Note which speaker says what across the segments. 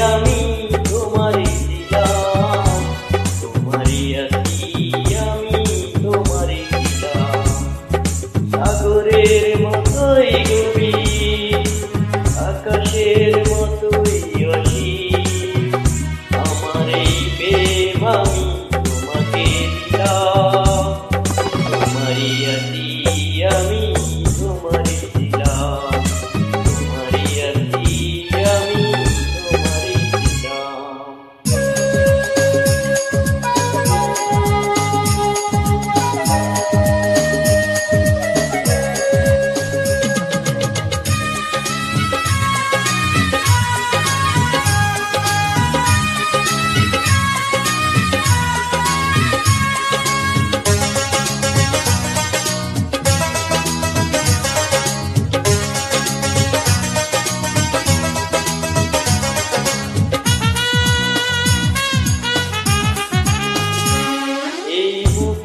Speaker 1: got me.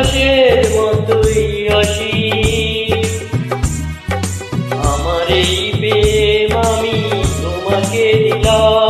Speaker 1: আকাশের মতোই অসীম আমার এই প্রেম আমি তোমাকে দিলাম।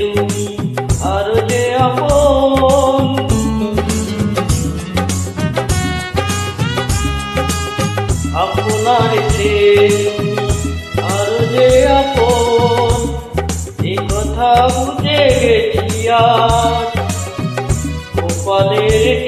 Speaker 1: তুমি? আর যে আপন আপনার যে আর কথা বুঝে গেছি আর কপালের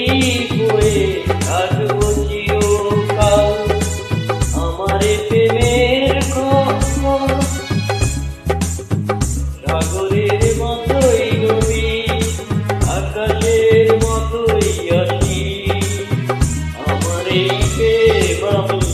Speaker 1: Vamos